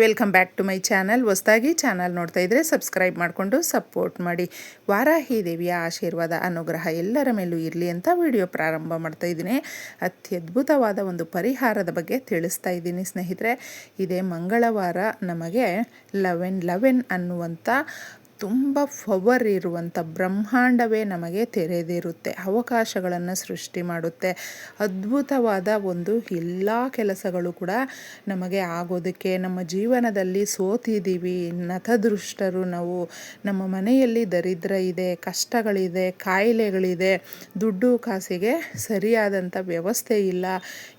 Welcome back to my channel. ಹೊಸದಾಗಿ channel ನೋಡ್ತಾ ಇದ್ದರೆ ಸಬ್ಸ್ಕ್ರೈಬ್ ಮಾಡಿಕೊಂಡು ಸಪೋರ್ಟ್ ಮಾಡಿ. ವಾರಾಹಿ ದೇವಿಯ ಆಶೀರ್ವಾದ, ಅನುಗ್ರಹ ಎಲ್ಲರ ಮೇಲೂ ಇರಲಿ ಅಂತ ವಿಡಿಯೋ ಪ್ರಾರಂಭ ಮಾಡ್ತಾ ಇದ್ದೀನಿ. ಅತ್ಯದ್ಭುತವಾದ ಒಂದು ಪರಿಹಾರದ ಬಗ್ಗೆ ತಿಳಿಸ್ತಾ ಇದ್ದೀನಿ ಸ್ನೇಹಿತರೆ. ಇದೇ ಮಂಗಳವಾರ ನಮಗೆ ಲವೆನ್ ಲವೆನ್ ಅನ್ನುವಂಥ ತುಂಬ ಫವರ್ ಇರುವಂಥ ಬ್ರಹ್ಮಾಂಡವೇ ನಮಗೆ ತೆರೆದಿರುತ್ತೆ, ಅವಕಾಶಗಳನ್ನು ಸೃಷ್ಟಿ ಮಾಡುತ್ತೆ. ಅದ್ಭುತವಾದ ಒಂದು ಎಲ್ಲ ಕೆಲಸಗಳು ಕೂಡ ನಮಗೆ ಆಗೋದಕ್ಕೆ ನಮ್ಮ ಜೀವನದಲ್ಲಿ ಸೋತಿದ್ದೀವಿ. ನತದೃಷ್ಟರು ನಾವು, ನಮ್ಮ ಮನೆಯಲ್ಲಿ ದರಿದ್ರ ಇದೆ, ಕಷ್ಟಗಳಿದೆ, ಕಾಯಿಲೆಗಳಿದೆ, ದುಡ್ಡು ಕಾಸಿಗೆ ಸರಿಯಾದಂಥ ವ್ಯವಸ್ಥೆ ಇಲ್ಲ,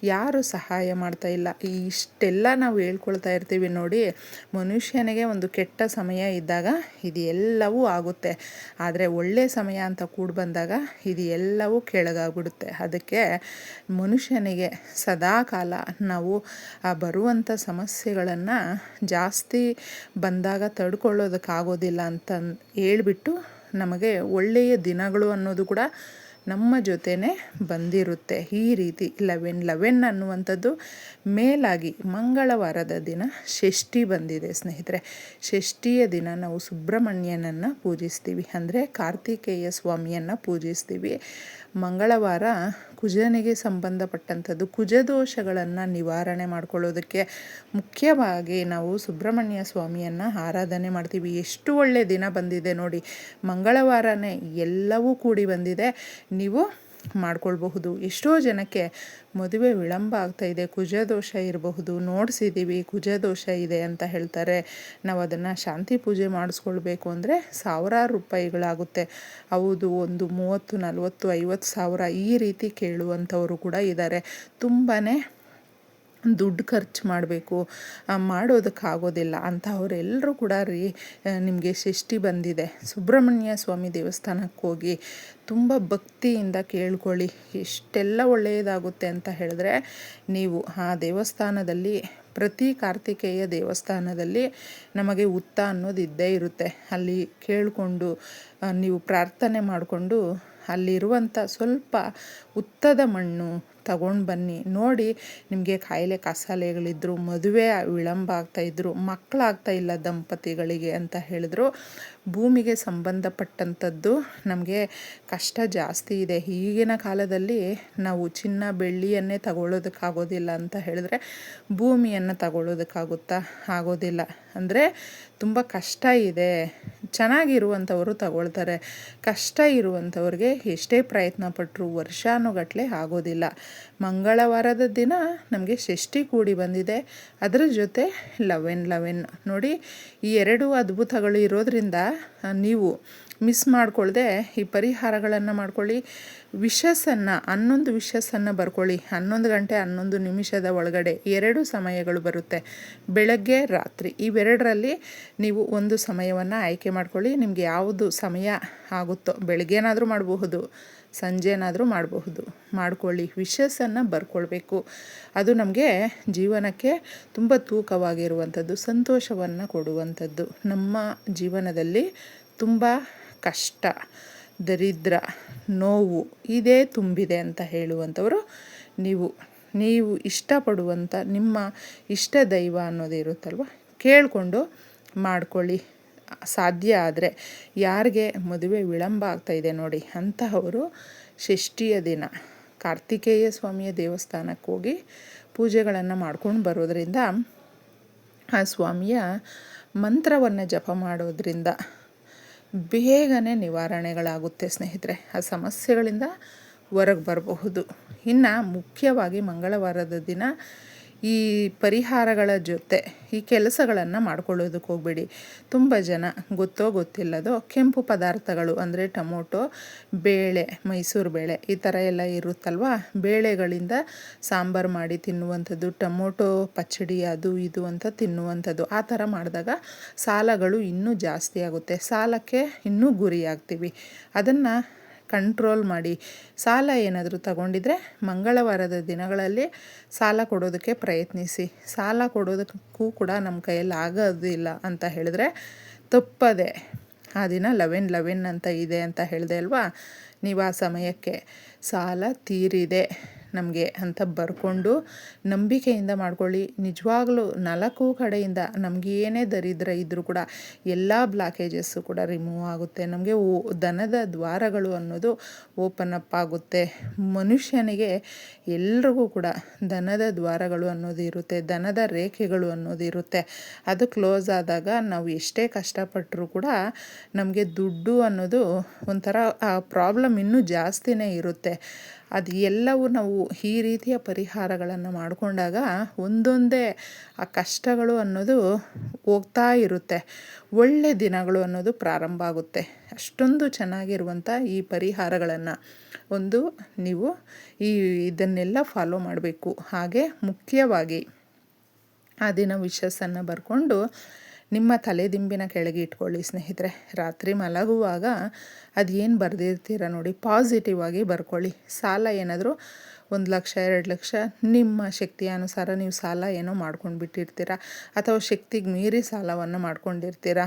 ಯಾರು ಸಹಾಯ ಮಾಡ್ತಾ ಇಲ್ಲ. ಇಷ್ಟೆಲ್ಲ ನಾವು ಹೇಳ್ಕೊಳ್ತಾ ಇರ್ತೀವಿ ನೋಡಿ, ಮನುಷ್ಯನಿಗೆ ಒಂದು ಕೆಟ್ಟ ಸಮಯ ಇದ್ದಾಗ ಇದು ಎಲ್ಲವೂ ಆಗುತ್ತೆ. ಆದರೆ ಒಳ್ಳೆಯ ಸಮಯ ಅಂತ ಕೂಡ ಬಂದಾಗ ಇದು ಎಲ್ಲವೂ ಕೆಳಗಾಗ್ಬಿಡುತ್ತೆ. ಅದಕ್ಕೆ ಮನುಷ್ಯನಿಗೆ ಸದಾ ಕಾಲ ನಾವು ಆ ಬರುವಂಥ ಸಮಸ್ಯೆಗಳನ್ನು ಜಾಸ್ತಿ ಬಂದಾಗ ತಡ್ಕೊಳ್ಳೋದಕ್ಕಾಗೋದಿಲ್ಲ ಅಂತ ಹೇಳ್ಬಿಟ್ಟು ನಮಗೆ ಒಳ್ಳೆಯ ದಿನಗಳು ಅನ್ನೋದು ಕೂಡ ನಮ್ಮ ಜೊತೆನೇ ಬಂದಿರುತ್ತೆ. ಈ ರೀತಿ ಲೆವೆನ್ ಲೆವೆನ್ ಅನ್ನುವಂಥದ್ದು ಮೇಲಾಗಿ ಮಂಗಳವಾರದ ದಿನ ಷಷ್ಠಿ ಬಂದಿದೆ ಸ್ನೇಹಿತರೆ. ಷಷ್ಠಿಯ ದಿನ ನಾವು ಸುಬ್ರಹ್ಮಣ್ಯನನ್ನು ಪೂಜಿಸ್ತೀವಿ. ಅಂದರೆ ಕಾರ್ತಿಕೇಯ ಸ್ವಾಮಿಯನ್ನು ಪೂಜಿಸ್ತೀವಿ. ಮಂಗಳವಾರ ಕುಜನಿಗೆ ಸಂಬಂಧಪಟ್ಟಂಥದ್ದು ಕುಜದೋಷಗಳನ್ನು ನಿವಾರಣೆ ಮಾಡ್ಕೊಳ್ಳೋದಕ್ಕೆ ಮುಖ್ಯವಾಗಿ ನಾವು ಸುಬ್ರಹ್ಮಣ್ಯ ಸ್ವಾಮಿಯನ್ನು ಆರಾಧನೆ ಮಾಡ್ತೀವಿ. ಎಷ್ಟು ಒಳ್ಳೆಯ ದಿನ ಬಂದಿದೆ ನೋಡಿ. ಮಂಗಳವಾರನೇ ಎಲ್ಲವೂ ಕೂಡಿ ಬಂದಿದೆ. ನೀವು ಮಾಡ್ಕೊಳ್ಬಹುದು. ಎಷ್ಟೋ ಜನಕ್ಕೆ ಮದುವೆ ವಿಳಂಬ ಆಗ್ತಾ ಇದೆ, ಕುಜದೋಷ ಇರಬಹುದು. ನೋಡಿಸಿದ್ದೀವಿ ಕುಜದೋಷ ಇದೆ ಅಂತ ಹೇಳ್ತಾರೆ. ನಾವು ಅದನ್ನು ಶಾಂತಿ ಪೂಜೆ ಮಾಡಿಸ್ಕೊಳ್ಬೇಕು ಅಂದರೆ ಸಾವಿರಾರು ರೂಪಾಯಿಗಳಾಗುತ್ತೆ. ಹೌದು, ಒಂದು ಮೂವತ್ತು, ನಲ್ವತ್ತು, ಐವತ್ತು ಸಾವಿರ ಈ ರೀತಿ ಕೇಳುವಂಥವರು ಕೂಡ ಇದ್ದಾರೆ ತುಂಬಾ ದುಡ್ಡು ಖರ್ಚು ಮಾಡಬೇಕು ಮಾಡೋದಕ್ಕಾಗೋದಿಲ್ಲ. ಅಂಥವರೆಲ್ಲರೂ ಕೂಡ ರೀ ನಿಮಗೆ ಷಷ್ಠಿ ಬಂದಿದೆ. ಸುಬ್ರಹ್ಮಣ್ಯ ಸ್ವಾಮಿ ದೇವಸ್ಥಾನಕ್ಕೆ ಹೋಗಿ ತುಂಬ ಭಕ್ತಿಯಿಂದ ಕೇಳ್ಕೊಳ್ಳಿ. ಎಷ್ಟೆಲ್ಲ ಒಳ್ಳೆಯದಾಗುತ್ತೆ ಅಂತ ಹೇಳಿದ್ರೆ, ನೀವು ಆ ದೇವಸ್ಥಾನದಲ್ಲಿ, ಪ್ರತಿ ಕಾರ್ತಿಕೇಯ ದೇವಸ್ಥಾನದಲ್ಲಿ ನಮಗೆ ಉತ್ತ ಅನ್ನೋದು ಇದ್ದೇ ಇರುತ್ತೆ. ಅಲ್ಲಿ ಕೇಳಿಕೊಂಡು ನೀವು ಪ್ರಾರ್ಥನೆ ಮಾಡಿಕೊಂಡು, ಅಲ್ಲಿರುವಂಥ ಸ್ವಲ್ಪ ಉತ್ತದ ಮಣ್ಣು ತಗೊಂಡು ಬನ್ನಿ. ನೋಡಿ, ನಿಮಗೆ ಕಾಯಿಲೆ ಕಸಾಲೆಗಳಿದ್ರು, ಮದುವೆ ವಿಳಂಬ ಆಗ್ತಾಯಿದ್ರು ಮಕ್ಕಳಾಗ್ತಾ ಇಲ್ಲ ದಂಪತಿಗಳಿಗೆ ಅಂತ ಹೇಳಿದ್ರು. ಭೂಮಿಗೆ ಸಂಬಂಧಪಟ್ಟಂಥದ್ದು ನಮಗೆ ಕಷ್ಟ ಜಾಸ್ತಿ ಇದೆ. ಈಗಿನ ಕಾಲದಲ್ಲಿ ನಾವು ಚಿನ್ನ ಬೆಳ್ಳಿಯನ್ನೇ ತಗೊಳ್ಳೋದಕ್ಕಾಗೋದಿಲ್ಲ ಅಂತ ಹೇಳಿದ್ರೆ ಭೂಮಿಯನ್ನು ತಗೊಳ್ಳೋದಕ್ಕಾಗುತ್ತಾ ಆಗೋದಿಲ್ಲ. ಅಂದರೆ ತುಂಬ ಕಷ್ಟ ಇದೆ. ಚೆನ್ನಾಗಿರುವಂಥವರು ತಗೊಳ್ತಾರೆ. ಕಷ್ಟ ಇರುವಂಥವ್ರಿಗೆ ಎಷ್ಟೇ ಪ್ರಯತ್ನ ಪಟ್ಟರು ವರ್ಷಾನುಗಟ್ಟಲೆ ಆಗೋದಿಲ್ಲ. ಮಂಗಳವಾರದ ದಿನ ನಮಗೆ ಷಷ್ಠಿ ಕೂಡಿ ಬಂದಿದೆ. ಅದರ ಜೊತೆ ಲವೆನ್ ಲವೆನ್ ನೋಡಿ, ಈ ಎರಡು ಅದ್ಭುತಗಳು ಇರೋದ್ರಿಂದ ನೀವು ಮಿಸ್ ಮಾಡಿಕೊಳ್ಳದೆ ಈ ಪರಿಹಾರಗಳನ್ನು ಮಾಡ್ಕೊಳ್ಳಿ. ವಿಷಸ್ಸನ್ನು ಹನ್ನೊಂದು ವಿಷಸ್ಸನ್ನು ಬರ್ಕೊಳ್ಳಿ. ಹನ್ನೊಂದು ಗಂಟೆ, ಹನ್ನೊಂದು ನಿಮಿಷದ ಒಳಗಡೆ ಎರಡು ಸಮಯಗಳು ಬರುತ್ತೆ. ಬೆಳಗ್ಗೆ, ರಾತ್ರಿ ಇವೆರಡರಲ್ಲಿ ನೀವು ಒಂದು ಸಮಯವನ್ನು ಆಯ್ಕೆ ಮಾಡ್ಕೊಳ್ಳಿ. ನಿಮಗೆ ಯಾವುದು ಸಮಯ ಆಗುತ್ತೋ, ಬೆಳಗ್ಗೆನಾದರೂ ಮಾಡಬಹುದು, ಸಂಜೆನಾದರೂ ಮಾಡಬಹುದು. ಮಾಡ್ಕೊಳ್ಳಿ. ವಿಷಸ್ಸನ್ನು ಬರ್ಕೊಳ್ಬೇಕು. ಅದು ನಮಗೆ ಜೀವನಕ್ಕೆ ತುಂಬ ತೂಕವಾಗಿರುವಂಥದ್ದು, ಸಂತೋಷವನ್ನು ಕೊಡುವಂಥದ್ದು. ನಮ್ಮ ಜೀವನದಲ್ಲಿ ತುಂಬ ಕಷ್ಟ, ದರಿದ್ರ, ನೋವು ಇದೇ ತುಂಬಿದೆ ಅಂತ ಹೇಳುವಂಥವರು ನೀವು. ನೀವು ಇಷ್ಟಪಡುವಂಥ, ನಿಮ್ಮ ಇಷ್ಟ ದೈವ ಅನ್ನೋದು ಇರುತ್ತಲ್ವ? ಕೇಳಿಕೊಂಡು ಮಾಡ್ಕೊಳ್ಳಿ. ಸಾಧ್ಯ ಆದರೆ ಯಾರಿಗೆ ಮದುವೆ ವಿಳಂಬ ಆಗ್ತಾಯಿದೆ ನೋಡಿ, ಅಂತಹವರು ಷಷ್ಠಿಯ ದಿನ, ಕಾರ್ತಿಕೇಯ ಸ್ವಾಮಿಯ ದೇವಸ್ಥಾನಕ್ಕೆ ಹೋಗಿ ಪೂಜೆಗಳನ್ನು ಮಾಡ್ಕೊಂಡು ಬರೋದರಿಂದ ಆ ಸ್ವಾಮಿಯ ಮಂತ್ರವನ್ನು ಜಪ ಮಾಡೋದ್ರಿಂದ ಬೇಗನೆ ನಿವಾರಣೆಗಳಾಗುತ್ತೆ ಸ್ನೇಹಿತರೆ. ಆ ಸಮಸ್ಯೆಗಳಿಂದ ಹೊರಗೆ ಬರಬಹುದು. ಇನ್ನು ಮುಖ್ಯವಾಗಿ ಮಂಗಳವಾರದ ದಿನ ಈ ಪರಿಹಾರಗಳ ಜೊತೆ, ಈ ಕೆಲಸಗಳನ್ನು ಮಾಡ್ಕೊಳ್ಳೋದಕ್ಕೆ ಹೋಗಬೇಡಿ. ತುಂಬ ಜನ ಗೊತ್ತೋ ಗೊತ್ತಿಲ್ಲದೋ ಕೆಂಪು ಪದಾರ್ಥಗಳು ಅಂದರೆ ಟೊಮೊಟೊ, ಬೇಳೆ, ಮೈಸೂರು ಬೇಳೆ ಈ ಥರ ಎಲ್ಲ ಇರುತ್ತಲ್ವ? ಬೇಳೆಗಳಿಂದ ಸಾಂಬಾರು ಮಾಡಿ ತಿನ್ನುವಂಥದ್ದು, ಟೊಮೊಟೊ, ಪಚ್ಚಡಿ, ಅದು ಇದು ಅಂತ ತಿನ್ನುವಂಥದ್ದು. ಆ ಥರ ಮಾಡಿದಾಗ ಸಾಲಗಳು ಇನ್ನೂ ಜಾಸ್ತಿ ಆಗುತ್ತೆ. ಸಾಲಕ್ಕೆ ಇನ್ನೂ ಗುರಿಯಾಗ್ತೀವಿ. ಅದನ್ನು ಕಂಟ್ರೋಲ್ ಮಾಡಿ ಸಾಲ ಏನಾದರೂ ತಗೊಂಡಿದ್ರೆ ಮಂಗಳವಾರದ ದಿನಗಳಲ್ಲಿ ಸಾಲ ಕೊಡೋದಕ್ಕೆ ಪ್ರಯತ್ನಿಸಿ. ಸಾಲ ಕೊಡೋದಕ್ಕೂ ಕೂಡ ನಮ್ಮ ಕೈಯಲ್ಲಿ ಆಗೋದಿಲ್ಲ ಅಂತ ಹೇಳಿದ್ರೆ ತಪ್ಪದೆ ಆ ದಿನ ಲೆವೆನ್ ಲೆವೆನ್ ಅಂತ ಇದೆ ಅಂತ ಹೇಳಿದೆ ಅಲ್ವಾ? ನೀವು ಆ ಸಮಯಕ್ಕೆ ಸಾಲ ತೀರಿದೆ. ನಮಗೆ ಅಂತ ಬರ್ಕೊಂಡು ನಂಬಿಕೆಯಿಂದ ಮಾಡ್ಕೊಳ್ಳಿ. ನಿಜವಾಗ್ಲೂ ನಾಲ್ಕು ಕಡೆಯಿಂದ ನಮಗೆ ಏನೇ ದರಿದ್ರ ಇದ್ದರೂ ಕೂಡ ಎಲ್ಲ ಬ್ಲಾಕೇಜಸ್ಸು ಕೂಡ ರಿಮೂವ್ ಆಗುತ್ತೆ. ನಮಗೆ ದನದ ದ್ವಾರಗಳು ಅನ್ನೋದು ಓಪನ್ ಅಪ್ ಆಗುತ್ತೆ. ಮನುಷ್ಯನಿಗೆ ಎಲ್ರಿಗೂ ಕೂಡ ದನದ ದ್ವಾರಗಳು ಅನ್ನೋದು ಇರುತ್ತೆ, ದನದ ರೇಖೆಗಳು ಅನ್ನೋದು ಇರುತ್ತೆ. ಅದು ಕ್ಲೋಸ್ ಆದಾಗ ನಾವು ಎಷ್ಟೇ ಕಷ್ಟಪಟ್ಟರೂ ಕೂಡ ನಮಗೆ ದುಡ್ಡು ಅನ್ನೋದು ಒಂಥರ, ಆ ಪ್ರಾಬ್ಲಮ್ ಇನ್ನೂ ಜಾಸ್ತಿನೇ ಇರುತ್ತೆ. ಅದು ಎಲ್ಲವೂ ನಾವು ಈ ರೀತಿಯ ಪರಿಹಾರಗಳನ್ನು ಮಾಡಿಕೊಂಡಾಗ ಒಂದೊಂದೇ ಆ ಕಷ್ಟಗಳು ಅನ್ನೋದು ಹೋಗ್ತಾ ಇರುತ್ತೆ. ಒಳ್ಳೆ ದಿನಗಳು ಅನ್ನೋದು ಪ್ರಾರಂಭ ಆಗುತ್ತೆ. ಅಷ್ಟೊಂದು ಚೆನ್ನಾಗಿರುವಂಥ ಈ ಪರಿಹಾರಗಳನ್ನು ಒಂದು ನೀವು ಈ ಇದನ್ನೆಲ್ಲ ಫಾಲೋ ಮಾಡಬೇಕು. ಹಾಗೆ ಮುಖ್ಯವಾಗಿ ಆ ದಿನ ವಿಶಸ್ಸನ್ನು ಬರ್ಕೊಂಡು ನಿಮ್ಮ ತಲೆದಿಂಬಿನ ಕೆಳಗೆ ಇಟ್ಕೊಳ್ಳಿ ಸ್ನೇಹಿತರೆ. ರಾತ್ರಿ ಮಲಗುವಾಗ ಅದು ಏನು ಬರೆದಿರ್ತೀರ ನೋಡಿ ಪಾಸಿಟಿವ್ ಆಗಿ ಬರ್ಕೊಳ್ಳಿ. ಸಾಲ ಏನಾದರೂ ಒಂದು ಲಕ್ಷ, ಎರಡು ಲಕ್ಷ, ನಿಮ್ಮ ಶಕ್ತಿಯ ಅನುಸಾರ ನೀವು ಸಾಲ ಏನೋ ಮಾಡ್ಕೊಂಡು ಬಿಟ್ಟಿರ್ತೀರ ಅಥವಾ ಶಕ್ತಿಗೆ ಮೀರಿ ಸಾಲವನ್ನು ಮಾಡ್ಕೊಂಡಿರ್ತೀರ.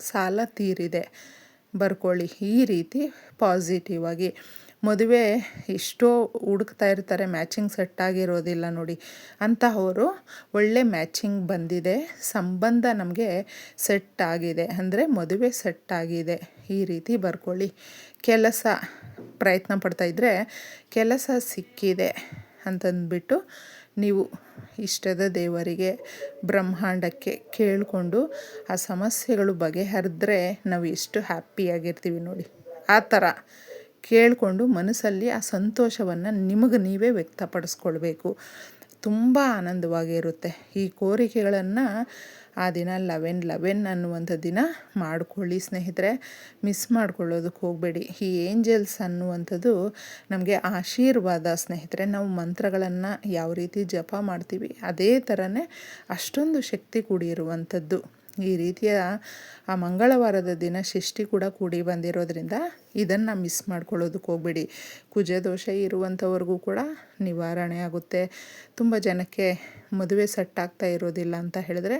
ಸಾಲ ತೀರಿದೆ. ಬರ್ಕೊಳ್ಳಿ. ಈ ರೀತಿ ಪಾಸಿಟಿವ್ ಆಗಿ ಮದುವೆ ಎಷ್ಟೋ ಹುಡುಕ್ತಾ ಇರ್ತಾರೆ ಮ್ಯಾಚಿಂಗ್ ಸೆಟ್ ಆಗಿರೋದಿಲ್ಲ ನೋಡಿ. ಅಂತಹವರು ಒಳ್ಳೆ ಮ್ಯಾಚಿಂಗ್ ಬಂದಿದೆ. ಸಂಬಂಧ ನಮಗೆ ಸೆಟ್ ಆಗಿದೆ. ಅಂದರೆ ಮದುವೆ ಸೆಟ್ ಆಗಿದೆ. ಈ ರೀತಿ ಬರ್ಕೊಳ್ಳಿ. ಕೆಲಸ ಪ್ರಯತ್ನ ಪಡ್ತಾಯಿದ್ರೆ ಕೆಲಸ ಸಿಕ್ಕಿದೆ ಅಂತಂದ್ಬಿಟ್ಟು ನೀವು ಇಷ್ಟದ ದೇವರಿಗೆ ಬ್ರಹ್ಮಾಂಡಕ್ಕೆ ಕೇಳಿಕೊಂಡು ಆ ಸಮಸ್ಯೆಗಳು ಬಗೆಹರಿದ್ರೆ ನಾವು ಎಷ್ಟು ಹ್ಯಾಪಿಯಾಗಿರ್ತೀವಿ ನೋಡಿ. ಆ ಥರ ಕೇಳಿಕೊಂಡು ಮನಸ್ಸಲ್ಲಿ ಆ ಸಂತೋಷವನ್ನು ನಿಮಗೆ ನೀವೇ ವ್ಯಕ್ತಪಡಿಸ್ಕೊಳ್ಬೇಕು. ತುಂಬ ಆನಂದವಾಗಿರುತ್ತೆ ಈ ಕೋರಿಕೆಗಳನ್ನು ಆ ದಿನ ಲವೆನ್ ಲವೆನ್ ಅನ್ನುವಂಥ ದಿನ ಮಾಡಿಕೊಳ್ಳಿ ಸ್ನೇಹಿತರೆ. ಮಿಸ್ ಮಾಡ್ಕೊಳ್ಳೋದಕ್ಕೆ ಹೋಗಬೇಡಿ. ಈ ಏಂಜಲ್ಸ್ ಅನ್ನುವಂಥದ್ದು ನಮಗೆ ಆಶೀರ್ವಾದ ಸ್ನೇಹಿತರೆ. ನಾವು ಮಂತ್ರಗಳನ್ನು ಯಾವ ರೀತಿ ಜಪ ಮಾಡ್ತೀವಿ, ಅದೇ ಥರನೇ ಅಷ್ಟೊಂದು ಶಕ್ತಿ ಕೂಡಿರುವಂಥದ್ದು. ಈ ರೀತಿಯ ಆ ಮಂಗಳವಾರದ ದಿನ ಷಷ್ಠಿ ಕೂಡ ಕೂಡಿ ಬಂದಿರೋದ್ರಿಂದ ಇದನ್ನು ಮಿಸ್ ಮಾಡ್ಕೊಳ್ಳೋದಕ್ಕೆ ಹೋಗ್ಬೇಡಿ. ಕುಜದೋಷ ಇರುವಂಥವ್ರಿಗೂ ಕೂಡ ನಿವಾರಣೆ ಆಗುತ್ತೆ. ತುಂಬ ಜನಕ್ಕೆ ಮದುವೆ ಸೆಟ್ಟಾಗ್ತಾ ಇರೋದಿಲ್ಲ ಅಂತ ಹೇಳಿದ್ರೆ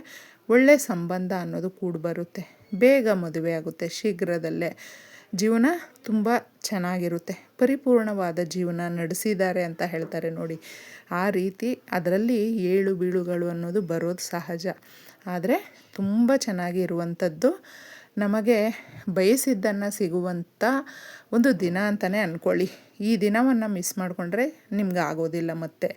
ಒಳ್ಳೆ ಸಂಬಂಧ ಅನ್ನೋದು ಕೂಡಿ ಬರುತ್ತೆ ಬೇಗ ಮದುವೆ ಆಗುತ್ತೆ ಶೀಘ್ರದಲ್ಲೇ. ಜೀವನ ತುಂಬ ಚೆನ್ನಾಗಿರುತ್ತೆ. ಪರಿಪೂರ್ಣವಾದ ಜೀವನ ನಡೆಸಿದ್ದಾರೆ ಅಂತ ಹೇಳ್ತಾರೆ ನೋಡಿ. ಆ ರೀತಿ ಅದರಲ್ಲಿ ಏಳು ಬೀಳುಗಳು ಅನ್ನೋದು ಬರೋದು ಸಹಜ. ಆದರೆ ತುಂಬ ಚೆನ್ನಾಗಿ ಇರುವಂಥದ್ದು ನಮಗೆ ಬಯಸಿದ್ದನ್ನು ಸಿಗುವಂಥ ಒಂದು ದಿನ ಅಂತಲೇ ಅಂದ್ಕೊಳ್ಳಿ ಈ ದಿನವನ್ನು ಮಿಸ್ ಮಾಡಿಕೊಂಡ್ರೆ ನಿಮ್ಗೆ ಆಗೋದಿಲ್ಲ ಮತ್ತೆ.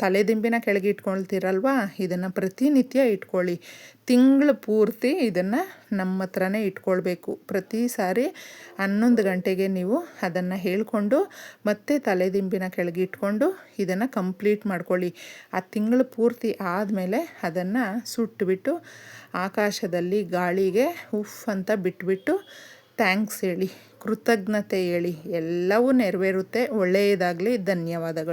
ತಲೆದಿಂಬಿನ ಕೆಳಗೆ ಇಟ್ಕೊಳ್ತೀರಲ್ವ? ಇದನ್ನು ಪ್ರತಿನಿತ್ಯ ಇಟ್ಕೊಳ್ಳಿ. ತಿಂಗಳು ಪೂರ್ತಿ ಇದನ್ನು ನಮ್ಮ ಹತ್ರನೇ ಇಟ್ಕೊಳ್ಬೇಕು. ಪ್ರತಿ ಸಾರಿ ಹನ್ನೊಂದು ಗಂಟೆಗೆ ನೀವು ಅದನ್ನು ಹೇಳಿಕೊಂಡು, ಮತ್ತೆ ತಲೆದಿಂಬಿನ ಕೆಳಗೆ ಇಟ್ಕೊಂಡು ಇದನ್ನು ಕಂಪ್ಲೀಟ್ ಮಾಡ್ಕೊಳ್ಳಿ. ಆ ತಿಂಗಳು ಪೂರ್ತಿ ಆದಮೇಲೆ ಅದನ್ನು ಸುಟ್ಟುಬಿಟ್ಟು ಆಕಾಶದಲ್ಲಿ ಗಾಳಿಗೆ ಉಫ್ ಅಂತ ಬಿಟ್ಬಿಟ್ಟು ಥ್ಯಾಂಕ್ಸ್ ಹೇಳಿ. ಕೃತಜ್ಞತೆ ಹೇಳಿ. ಎಲ್ಲವೂ ನೆರವೇರುತ್ತೆ. ಒಳ್ಳೆಯದಾಗಲಿ. ಧನ್ಯವಾದಗಳು.